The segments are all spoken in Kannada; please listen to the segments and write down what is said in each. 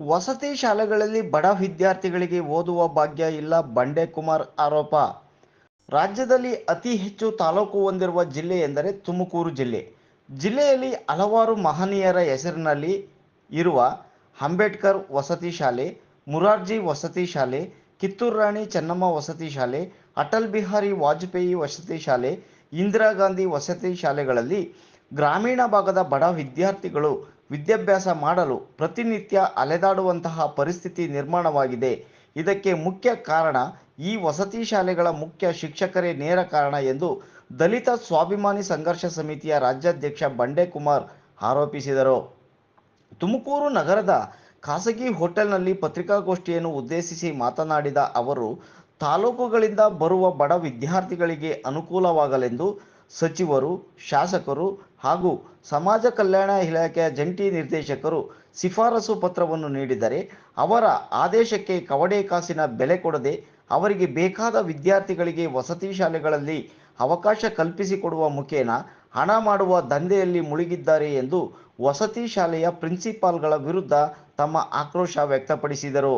ವಸತಿ ಶಾಲೆಗಳಲ್ಲಿ ಬಡ ವಿದ್ಯಾರ್ಥಿಗಳಿಗೆ ಓದುವ ಭಾಗ್ಯ ಇಲ್ಲ ಬಂಡೆಕುಮಾರ್ ಆರೋಪ. ರಾಜ್ಯದಲ್ಲಿ ಅತಿ ಹೆಚ್ಚು ತಾಲೂಕು ಹೊಂದಿರುವ ಜಿಲ್ಲೆ ಎಂದರೆ ತುಮಕೂರು ಜಿಲ್ಲೆ. ಜಿಲ್ಲೆಯಲ್ಲಿ ಹಲವಾರು ಮಹನೀಯರ ಹೆಸರಿನಲ್ಲಿ ಇರುವ ಅಂಬೇಡ್ಕರ್ ವಸತಿ ಶಾಲೆ, ಮುರಾರ್ಜಿ ವಸತಿ ಶಾಲೆ, ಕಿತ್ತೂರು ರಾಣಿ ಚೆನ್ನಮ್ಮ ವಸತಿ ಶಾಲೆ, ಅಟಲ್ ಬಿಹಾರಿ ವಾಜಪೇಯಿ ವಸತಿ ಶಾಲೆ, ಇಂದಿರಾ ಗಾಂಧಿ ವಸತಿ ಶಾಲೆಗಳಲ್ಲಿ ಗ್ರಾಮೀಣ ಭಾಗದ ಬಡ ವಿದ್ಯಾರ್ಥಿಗಳು ವಿದ್ಯಾಭ್ಯಾಸ ಮಾಡಲು ಪ್ರತಿನಿತ್ಯ ಅಲೆದಾಡುವಂತಹ ಪರಿಸ್ಥಿತಿ ನಿರ್ಮಾಣವಾಗಿದೆ. ಇದಕ್ಕೆ ಮುಖ್ಯ ಕಾರಣ ಈ ವಸತಿ ಶಾಲೆಗಳ ಮುಖ್ಯ ಶಿಕ್ಷಕರೇ ನೇರ ಕಾರಣ ಎಂದು ದಲಿತ ಸ್ವಾಭಿಮಾನಿ ಸಂಘರ್ಷ ಸಮಿತಿಯ ರಾಜ್ಯಾಧ್ಯಕ್ಷ ಬಂಡೆಕುಮಾರ್ ಆರೋಪಿಸಿದರು. ತುಮಕೂರು ನಗರದ ಖಾಸಗಿ ಹೋಟೆಲ್ನಲ್ಲಿ ಪತ್ರಿಕಾಗೋಷ್ಠಿಯನ್ನು ಉದ್ದೇಶಿಸಿ ಮಾತನಾಡಿದ ಅವರು, ತಾಲೂಕುಗಳಿಂದ ಬರುವ ಬಡ ವಿದ್ಯಾರ್ಥಿಗಳಿಗೆ ಅನುಕೂಲವಾಗಲೆಂದು ಸಚಿವರು, ಶಾಸಕರು ಹಾಗೂ ಸಮಾಜ ಕಲ್ಯಾಣ ಇಲಾಖೆಯ ಜಂಟಿ ನಿರ್ದೇಶಕರು ಶಿಫಾರಸು ಪತ್ರವನ್ನು ನೀಡಿದರೆ ಅವರ ಆದೇಶಕ್ಕೆ ಕವಡೆ ಕಾಸಿನ ಬೆಲೆ ಕೊಡದೆ ಅವರಿಗೆ ಬೇಕಾದ ವಿದ್ಯಾರ್ಥಿಗಳಿಗೆ ವಸತಿ ಶಾಲೆಗಳಲ್ಲಿ ಅವಕಾಶ ಕಲ್ಪಿಸಿಕೊಡುವ ಮುಖೇನ ಹಣ ಮಾಡುವ ದಂಧೆಯಲ್ಲಿ ಮುಳುಗಿದ್ದಾರೆ ಎಂದು ವಸತಿ ಶಾಲೆಯ ಪ್ರಿನ್ಸಿಪಾಲ್ಗಳ ವಿರುದ್ಧ ತಮ್ಮ ಆಕ್ರೋಶ ವ್ಯಕ್ತಪಡಿಸಿದರು.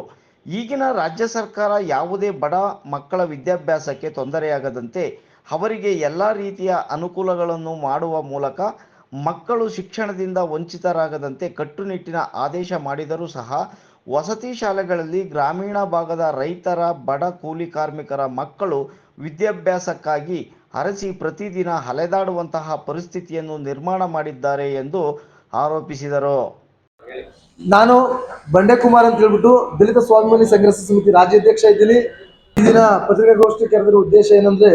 ಈಗಿನ ರಾಜ್ಯ ಸರ್ಕಾರ ಯಾವುದೇ ಬಡ ಮಕ್ಕಳ ವಿದ್ಯಾಭ್ಯಾಸಕ್ಕೆ ತೊಂದರೆಯಾಗದಂತೆ ಅವರಿಗೆ ಎಲ್ಲ ರೀತಿಯ ಅನುಕೂಲಗಳನ್ನು ಮಾಡುವ ಮೂಲಕ ಮಕ್ಕಳು ಶಿಕ್ಷಣದಿಂದ ವಂಚಿತರಾಗದಂತೆ ಕಟ್ಟುನಿಟ್ಟಿನ ಆದೇಶ ಮಾಡಿದರೂ ಸಹ ವಸತಿ ಶಾಲೆಗಳಲ್ಲಿ ಗ್ರಾಮೀಣ ಭಾಗದ ರೈತರ ಬಡ ಕೂಲಿ ಕಾರ್ಮಿಕರ ಮಕ್ಕಳು ವಿದ್ಯಾಭ್ಯಾಸಕ್ಕಾಗಿ ಅರಸಿ ಪ್ರತಿದಿನ ಅಲೆದಾಡುವಂತಹ ಪರಿಸ್ಥಿತಿಯನ್ನು ನಿರ್ಮಾಣ ಮಾಡಿದ್ದಾರೆ ಎಂದು ಆರೋಪಿಸಿದರು. ನಾನು ಬಂಡೆ ಕುಮಾರ್ ಅಂತ ಹೇಳ್ಬಿಟ್ಟು ದಲಿತ ಸ್ವಾಭಿಮಾನಿ ಸಂಘರ್ಷ ಸಮಿತಿ ರಾಜ್ಯಾಧ್ಯಕ್ಷ ಇದ್ದೀನಿ. ಈ ದಿನ ಪತ್ರಿಕಾಗೋಷ್ಠಿ ಕರೆದಿರೋ ಉದ್ದೇಶ ಏನಂದ್ರೆ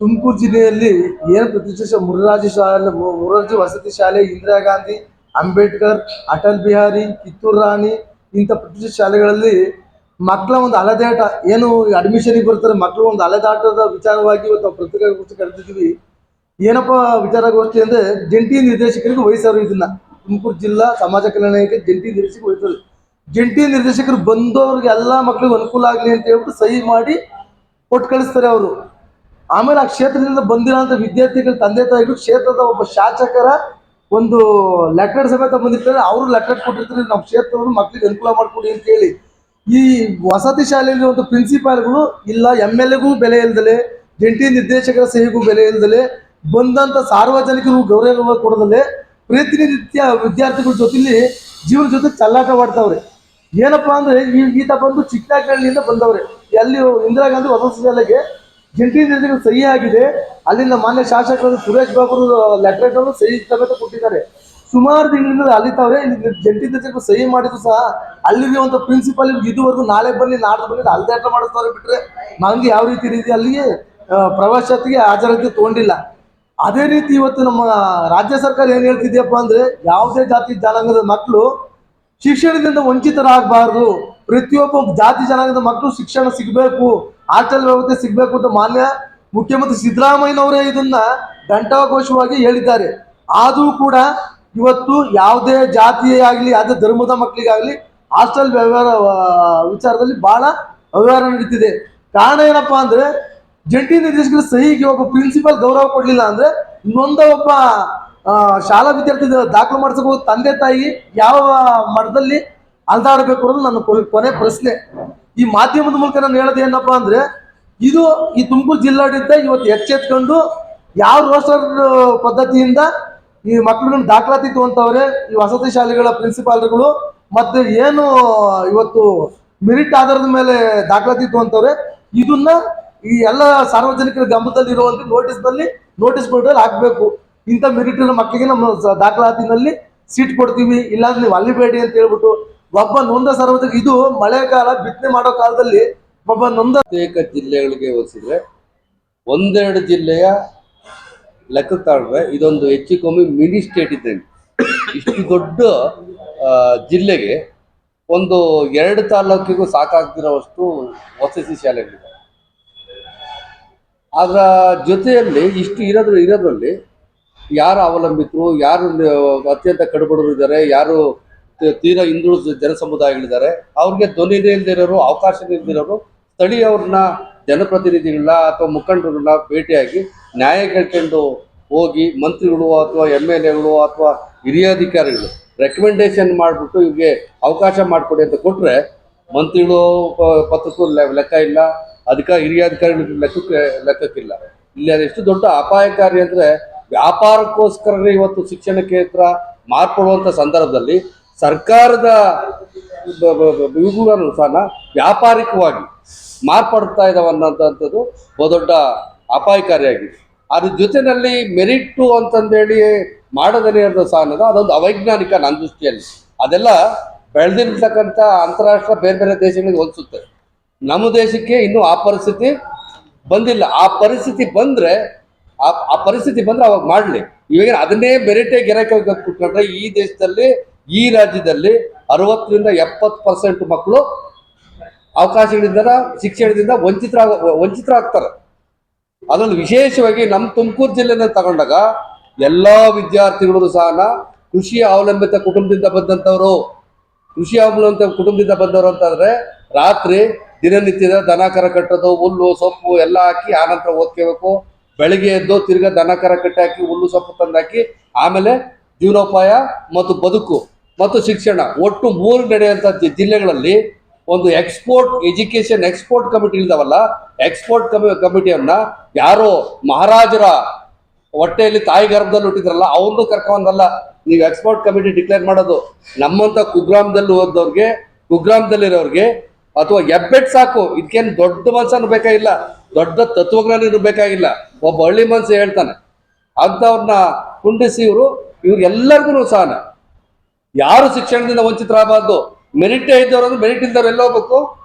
ತುಮಕೂರು ಜಿಲ್ಲೆಯಲ್ಲಿ ಏನು ಪ್ರತಿಷ್ಠಿತ ಮುರಾರ್ಜಿ ಶಾಲೆ ಮುರಾರ್ಜಿ ವಸತಿ ಶಾಲೆ, ಇಂದಿರಾ ಗಾಂಧಿ, ಅಂಬೇಡ್ಕರ್, ಅಟಲ್ ಬಿಹಾರಿ, ಕಿತ್ತೂರು ರಾಣಿ ಇಂಥ ಪ್ರತಿಷ್ಠಿತ ಶಾಲೆಗಳಲ್ಲಿ ಮಕ್ಕಳ ಒಂದು ಅಲೆದಾಟ ಏನು ಅಡ್ಮಿಷನ್ಗೆ ಬರ್ತಾರೆ, ಮಕ್ಕಳು ಒಂದು ಅಲೆದಾಟದ ವಿಚಾರವಾಗಿ ಇವತ್ತು ನಾವು ಪತ್ರಿಕಾಗೋಷ್ಠಿ ಕರೆದಿದ್ದೀವಿ. ಏನಪ್ಪ ವಿಚಾರಗೋಷ್ಠಿ ಅಂದ್ರೆ ಜಂಟಿ ನಿರ್ದೇಶಕರಿಗೆ ವಹಿಸೋರು ಇದನ್ನ. ತುಮಕೂರು ಜಿಲ್ಲಾ ಸಮಾಜ ಕಲ್ಯಾಣ ಜಂಟಿ ನಿರ್ದೇಶಕರು ವಹಿಸೋರು. ಜಂಟಿ ನಿರ್ದೇಶಕರು ಬಂದವ್ರಿಗೆ ಎಲ್ಲ ಮಕ್ಕಳಿಗೆ ಅನುಕೂಲ ಆಗಲಿ ಅಂತ ಹೇಳ್ಬಿಟ್ಟು ಸಹಿ ಮಾಡಿ ಕೊಟ್ಟು ಕಳಿಸ್ತಾರೆ ಅವರು. ಆಮೇಲೆ ಆ ಕ್ಷೇತ್ರದಿಂದ ಬಂದಿರೋಂಥ ವಿದ್ಯಾರ್ಥಿಗಳ ತಂದೆ ತಾಯಿಗಳು ಕ್ಷೇತ್ರದ ಒಬ್ಬ ಶಾಸಕರ ಒಂದು ಲೆಟರ್ ಸಮೇತ ಬಂದಿರ್ತಾರೆ ಅವರು ಲೆಟರ್ ಕೊಟ್ಟಿರ್ತಾರೆ. ನಮ್ಮ ಕ್ಷೇತ್ರವನ್ನು ಮಕ್ಕಳಿಗೆ ಅನುಕೂಲ ಮಾಡಿಕೊಡಿ ಅಂತ ಹೇಳಿ. ಈ ವಸತಿ ಶಾಲೆಯಲ್ಲಿ ಒಂದು ಪ್ರಿನ್ಸಿಪಾಲ್ಗಳು ಇಲ್ಲ, ಎಂ ಎಲ್ ಎಗೂ ಬೆಲೆ ಇಲ್ದಲೆ, ಜಂಟಿ ನಿರ್ದೇಶಕರ ಸಹಿಗೂ ಬೆಲೆ ಇಲ್ದಲೆ ಬಂದಂತ ಸಾರ್ವಜನಿಕರು ಗೌರವ ಕೊಡದಲೆ ಪ್ರತಿನಿತ್ಯ ವಿದ್ಯಾರ್ಥಿಗಳ ಜೊತೆಲಿ ಜೀವನ ಜೊತೆ ಚಲ್ಲಾಟ ಮಾಡ್ತಾವ್ರೆ. ಏನಪ್ಪಾ ಅಂದ್ರೆ ಈ ಈತ ಬಂದು ಚಿಕ್ಕನಹಳ್ಳಿಯಿಂದ ಬಂದವ್ರೆ. ಎಲ್ಲಿ ಇಂದಿರಾ ಗಾಂಧಿ ವಸತಿ ಶಾಲೆಗೆ ಜಂಟಿ ನಿರ್ದೇಶನ ಸಹಿ ಆಗಿದೆ ಅಲ್ಲಿಂದ ಮಾನ್ಯ ಶಾಸಕರು ಸುರೇಶ್ ಬಾಬು ಲೆಟರ್ ಸಹಿ ಸಮೇತ ಕೊಟ್ಟಿದ್ದಾರೆ. ಸುಮಾರು ತಿಂಗಳಿಂದ ಅಲಿತಾವ್ರೆ ಇಲ್ಲಿ ಜಂಟಿ ನಿರ್ದೇಶಕರು ಸಹಿ ಮಾಡಿದ್ರು ಸಹ. ಅಲ್ಲಿರುವಂತ ಪ್ರಿನ್ಸಿಪಾಲ್ ಇದುವರೆಗೂ ನಾಳೆ ಬನ್ನಿ, ನಾಡ್ದು ಬನ್ನಿ ಅಲ್ದಾಟ ಮಾಡಿಸ್ತಾರೆ ಬಿಟ್ರೆ ನಂಗೆ ಯಾವ ರೀತಿ ರೀತಿ ಅಲ್ಲಿಗೆ ಪ್ರವಾಸತಿಗೆ ಹಾಜರಾಗಿ ತಗೊಂಡಿಲ್ಲ. ಅದೇ ರೀತಿ ಇವತ್ತು ನಮ್ಮ ರಾಜ್ಯ ಸರ್ಕಾರ ಏನ್ ಹೇಳ್ತಿದ್ಯಪ್ಪ ಅಂದ್ರೆ, ಯಾವುದೇ ಜಾತಿ ಜನಾಂಗದ ಮಕ್ಕಳು ಶಿಕ್ಷಣದಿಂದ ವಂಚಿತರಾಗಬಾರ್ದು. ಪ್ರತಿಯೊಬ್ಬ ಜಾತಿ ಜನಾಂಗದ ಮಕ್ಕಳು ಶಿಕ್ಷಣ ಸಿಗಬೇಕು. ಹಾಸ್ಟೆಲ್ ವ್ಯವಸ್ಥೆ ಸಿಗಬೇಕು ಅಂತ ಮಾನ್ಯ ಮುಖ್ಯಮಂತ್ರಿ ಸಿದ್ದರಾಮಯ್ಯನವರೇ ಇದನ್ನ ಘಂಟಾಘೋಷವಾಗಿ ಹೇಳಿದ್ದಾರೆ. ಆದರೂ ಕೂಡ ಇವತ್ತು ಯಾವುದೇ ಜಾತಿಯೇ ಆಗಲಿ, ಯಾವುದೇ ಧರ್ಮದ ಮಕ್ಕಳಿಗಾಗಲಿ ಹಾಸ್ಟೆಲ್ ವ್ಯವಹಾರ ವಿಚಾರದಲ್ಲಿ ಬಹಳ ಅವ್ಯವಹಾರ ನಡೀತಿದೆ. ಕಾರಣ ಏನಪ್ಪಾ ಅಂದ್ರೆ ಜಂಟಿ ನಿರ್ದೇಶಕರ ಸಹಿಗೆ ಒಬ್ಬ ಪ್ರಿನ್ಸಿಪಲ್ ಗೌರವ ಕೊಡಲಿಲ್ಲ ಅಂದ್ರೆ ಇನ್ನೊಂದ ಒಬ್ಬ ಶಾಲಾ ವಿದ್ಯಾರ್ಥಿ ದಾಖಲು ಮಾಡಿಸಬಹುದು ತಂದೆ ತಾಯಿ ಯಾವ ಮಠದಲ್ಲಿ ಅಲ್ದಾಡಬೇಕು ಅನ್ನೋದು ನನ್ನ ಕೊನೆ ಪ್ರಶ್ನೆ. ಈ ಮಾಧ್ಯಮದ ಮೂಲಕ ನಾನು ಹೇಳೋದು ಏನಪ್ಪ ಅಂದ್ರೆ, ಇದು ಈ ತುಮಕೂರು ಜಿಲ್ಲಾಡಳಿತ ಇವತ್ತು ಎಚ್ಚೆತ್ಕೊಂಡು ಯಾವ ರೋಸ್ಟರ್ ಪದ್ಧತಿಯಿಂದ ಈ ಮಕ್ಕಳುಗಳನ್ನ ದಾಖಲಾತಿ ತಗೊಂತವ್ರೆ ಈ ವಸತಿ ಶಾಲೆಗಳ ಪ್ರಿನ್ಸಿಪಾಲ್ಗಳು ಮತ್ತೆ ಏನು ಇವತ್ತು ಮೆರಿಟ್ ಆಧಾರದ ಮೇಲೆ ದಾಖಲಾತಿ ತಗೊಂತವ್ರೆ ಇದನ್ನ ಈ ಎಲ್ಲ ಸಾರ್ವಜನಿಕರ ಗಮನದಲ್ಲಿ ಇರುವಂತ ನೋಟಿಸ್ನಲ್ಲಿ ನೋಟಿಸ್ ಬೋರ್ಡಲ್ಲಿ ಹಾಕ್ಬೇಕು. ಇಂಥ ಮೆರಿಟ್ ಮಕ್ಕಳಿಗೆ ನಮ್ಮ ದಾಖಲಾತಿನಲ್ಲಿ ಸೀಟ್ ಕೊಡ್ತೀವಿ, ಇಲ್ಲಾಂದ್ರೆ ನೀವು ಅಲ್ಲಿ ಬೇಡಿ ಅಂತ ಹೇಳ್ಬಿಟ್ಟು ಒಬ್ಬ ನೊಂದ ಸಾರ್ವಜನಿಕ ಇದು ಮಳೆಗಾಲ ಬಿತ್ತನೆ ಮಾಡೋ ಕಾಲದಲ್ಲಿ ಒಬ್ಬ ನೊಂದ ಪ್ರತ್ಯೇಕ ಜಿಲ್ಲೆಗಳಿಗೆ ಹೋಲಿಸಿದ್ರೆ ಒಂದೆರಡು ಜಿಲ್ಲೆಯ ಲೆಕ್ಕ ತಾಳ್ರೆ ಇದೊಂದು ಹೆಚ್ಚು ಕಮ್ಮಿ ಮಿನಿ ಸ್ಟೇಟ್ ಇದ್ದಂಗೆ. ಇಷ್ಟು ದೊಡ್ಡ ಜಿಲ್ಲೆಗೆ ಒಂದು ಎರಡು ತಾಲೂಕಿಗೂ ಸಾಕಾಗ್ದಿರೋವಷ್ಟು ವಸತಿ ಶಾಲೆಗಳಿದೆ ಅದರ ಜೊತೆಯಲ್ಲಿ ಇಷ್ಟು ಇರೋದ್ರ, ಇರೋದ್ರಲ್ಲಿ ಯಾರು ಅವಲಂಬಿತರು, ಯಾರು ಅತ್ಯಂತ ಕಡುಬಡವರು ಇದ್ದಾರೆ, ಯಾರು ತೀರಾ ಹಿಂದುಳಿದ ಜನ ಸಮುದಾಯಗಳಿದ್ದಾರೆ ಅವ್ರಿಗೆ ಧ್ವನಿ ಇಲ್ದಿರೋರು ಅವಕಾಶ ಇಲ್ದಿರೋರು ಸ್ಥಳೀಯವ್ರನ್ನ ಜನಪ್ರತಿನಿಧಿಗಳನ್ನ ಅಥವಾ ಮುಖಂಡರನ್ನ ಭೇಟಿಯಾಗಿ ನ್ಯಾಯ ಕೇಳ್ಕೊಂಡು ಹೋಗಿ ಮಂತ್ರಿಗಳು ಅಥವಾ ಎಂ ಎಲ್ ಎಗಳು ಅಥವಾ ಹಿರಿಯ ಅಧಿಕಾರಿಗಳು ರೆಕಮೆಂಡೇಶನ್ ಮಾಡಿಬಿಟ್ಟು ಇವ್ರಿಗೆ ಅವಕಾಶ ಮಾಡಿಕೊಡಿ ಅಂತ ಕೊಟ್ಟರೆ ಮಂತ್ರಿಗಳು ಪತ್ರಕ್ಕೂ ಲೆಕ್ಕ ಇಲ್ಲ ಅದಕ್ಕೆ ಹಿರಿಯ ಅಧಿಕಾರಿಗಳು ಲೆಕ್ಕಕ್ಕೆ ಲೆಕ್ಕಕ್ಕಿಲ್ಲ. ಇಲ್ಲಿ ಎಷ್ಟು ದೊಡ್ಡ ಅಪಾಯಕಾರಿ ಅಂದರೆ ವ್ಯಾಪಾರಕ್ಕೋಸ್ಕರ ಇವತ್ತು ಶಿಕ್ಷಣ ಕ್ಷೇತ್ರ ಮಾರ್ಪಡುವಂಥ ಸಂದರ್ಭದಲ್ಲಿ ಸರ್ಕಾರದ ಇವುಗಳನ್ನು ಸಹ ವ್ಯಾಪಾರಿಕವಾಗಿ ಮಾರ್ಪಡ್ತಾ ಇದಾವೆ ಅನ್ನೋಂಥದ್ದು ಬಹುದೊಡ್ಡ ಅಪಾಯಕಾರಿಯಾಗಿದೆ. ಅದ್ರ ಜೊತೆಯಲ್ಲಿ ಮೆರಿಟ್ಟು ಅಂತಂದೇಳಿ ಮಾಡದೇನೆ ಅಂತ ಸಹ ಅನ್ನೋದು ಅದೊಂದು ಅವೈಜ್ಞಾನಿಕ ನನ್ನ ದೃಷ್ಟಿಯಲ್ಲಿ. ಅದೆಲ್ಲ ಬೆಳೆದಿರ್ತಕ್ಕಂಥ ಅಂತಾರಾಷ್ಟ್ರ ಬೇರೆ ಬೇರೆ ದೇಶಗಳಿಗೆ ಹೋಲಿಸುತ್ತೆ. ನಮ್ಮ ದೇಶಕ್ಕೆ ಇನ್ನೂ ಆ ಪರಿಸ್ಥಿತಿ ಬಂದಿಲ್ಲ. ಆ ಪರಿಸ್ಥಿತಿ ಬಂದರೆ, ಆ ಪರಿಸ್ಥಿತಿ ಬಂದರೆ ಅವಾಗ ಮಾಡಲಿ. ಇವಾಗ ಅದನ್ನೇ ಮೆರಿಟೇ ಗೆರಕೆ ಕುಟ್ಕೊಂಡ್ರೆ ಈ ದೇಶದಲ್ಲಿ ಈ ರಾಜ್ಯದಲ್ಲಿ ಅರವತ್ತರಿಂದ ಎಪ್ಪತ್ತು ಪರ್ಸೆಂಟ್ ಮಕ್ಕಳು ಅವಕಾಶಗಳಿಂದ ಶಿಕ್ಷಣದಿಂದ ವಂಚಿತರಾಗ ವಂಚಿತರಾಗ್ತಾರೆ. ಅದರಲ್ಲಿ ವಿಶೇಷವಾಗಿ ನಮ್ಮ ತುಮಕೂರು ಜಿಲ್ಲೆನ ತಗೊಂಡಾಗ ಎಲ್ಲ ವಿದ್ಯಾರ್ಥಿಗಳು ಸಹ ಕೃಷಿ ಅವಲಂಬಿತ ಕುಟುಂಬದಿಂದ ಬಂದಂಥವರು. ಕೃಷಿ ಅವಲಂಬಿತ ಕುಟುಂಬದಿಂದ ಬಂದವರು ಅಂತಂದ್ರೆ ರಾತ್ರಿ ದಿನನಿತ್ಯದ ದನ ಕರ ಕಟ್ಟೋದು, ಹುಲ್ಲು, ಸೊಪ್ಪು ಎಲ್ಲ ಹಾಕಿ ಆನಂತರ ಓದ್ಕೋಬೇಕು. ಬೆಳಿಗ್ಗೆ ಎದ್ದು ತಿರ್ಗಾ ದನ ಕರ ಕಟ್ಟಿ ಹಾಕಿ ಹುಲ್ಲು, ಸೊಪ್ಪು ತಂದಾಕಿ, ಆಮೇಲೆ ಜೀವನೋಪಾಯ ಮತ್ತು ಬದುಕು. ಮತ್ತು ಶಿಕ್ಷಣ. ಒಟ್ಟು ಮೂರು ನಡೆಯುವಂಥ ಜಿಲ್ಲೆಗಳಲ್ಲಿ ಒಂದು ಎಕ್ಸ್ಪೋರ್ಟ್ ಎಜುಕೇಶನ್ ಎಕ್ಸ್ಪೋರ್ಟ್ ಕಮಿಟಿ ಇಲ್ದಾವಲ್ಲ ಎಕ್ಸ್ಪೋರ್ಟ್ ಕಮಿ ಕಮಿಟಿಯನ್ನ ಯಾರೋ ಮಹಾರಾಜರ ಹೊಟ್ಟೆಯಲ್ಲಿ ತಾಯಿ ಗರ್ಭದಲ್ಲಿ ಹುಟ್ಟಿದ್ರಲ್ಲ ಅವ್ರನ್ನೂ ಕರ್ಕೊಂಡಲ್ಲ. ನೀವು ಎಕ್ಸ್ಪೋರ್ಟ್ ಕಮಿಟಿ ಡಿಕ್ಲೇರ್ ಮಾಡೋದು. ನಮ್ಮಂತ ಕುಗ್ರಾಮದಲ್ಲಿ ಓದೋರ್ಗೆ ಕುಗ್ರಾಮದಲ್ಲಿರೋರಿಗೆ, ಅಥವಾ ಎಬ್ಬೆಟ್ ಸಾಕು. ಇದಕ್ಕೇನು ದೊಡ್ಡ ಮನಸ್ಸನ್ನು ಬೇಕಾಗಿಲ್ಲ. ದೊಡ್ಡ ತತ್ವಜ್ಞಾನಿನೂ ಇರಬೇಕಾಗಿಲ್ಲ ಒಬ್ಬ ಹಳ್ಳಿ ಮನಸ್ಸು ಹೇಳ್ತಾನೆ. ಅಂಥವ್ರನ್ನ ಕುಂಡಿಸಿ ಇವರು. ಇವ್ರಿಗೆಲ್ಲರಿಗೂ ಸಹನ. ಯಾರು ಶಿಕ್ಷಣದಿಂದ ವಂಚಿತರಾಗಬಾರ್ದು? ಮೆರಿಟ್ ಇದ್ದವರು ಮೆರಿಟ್ ಇಲ್ದವ್ರು ಎಲ್ಲ ಹೋಗ್ಬೇಕು.